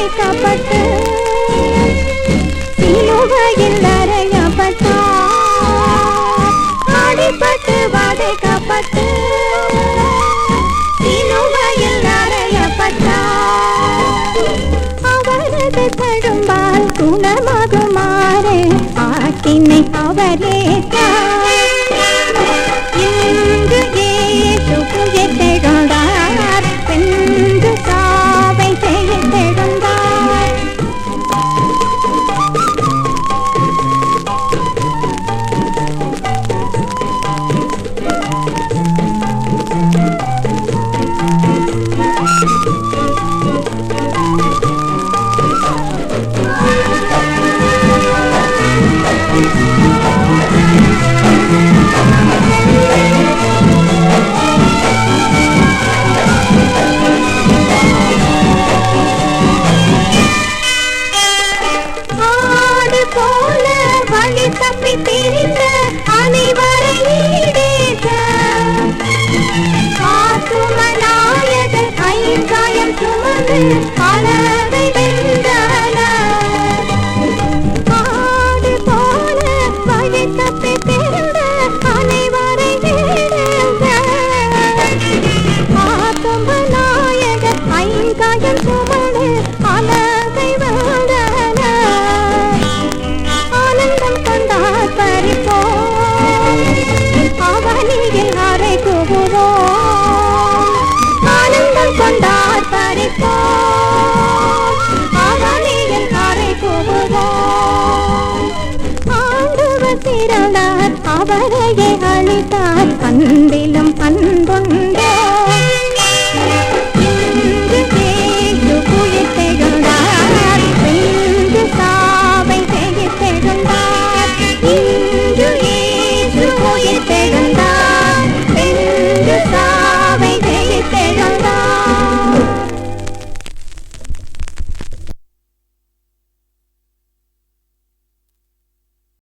உயிரை காப்பாற்ற சிலுவையில் அறையப்பட்டார் அடிப்பட்டு வாடை காப்பாற்று சிலுவையில் அறையப்பட்டார் அவரது தழும்பால் குணமாகுமாறு ஆக்கினை அவரே தான் அளித்தார் அவரையே அளித்தார் அன்பிலும் அன்பும்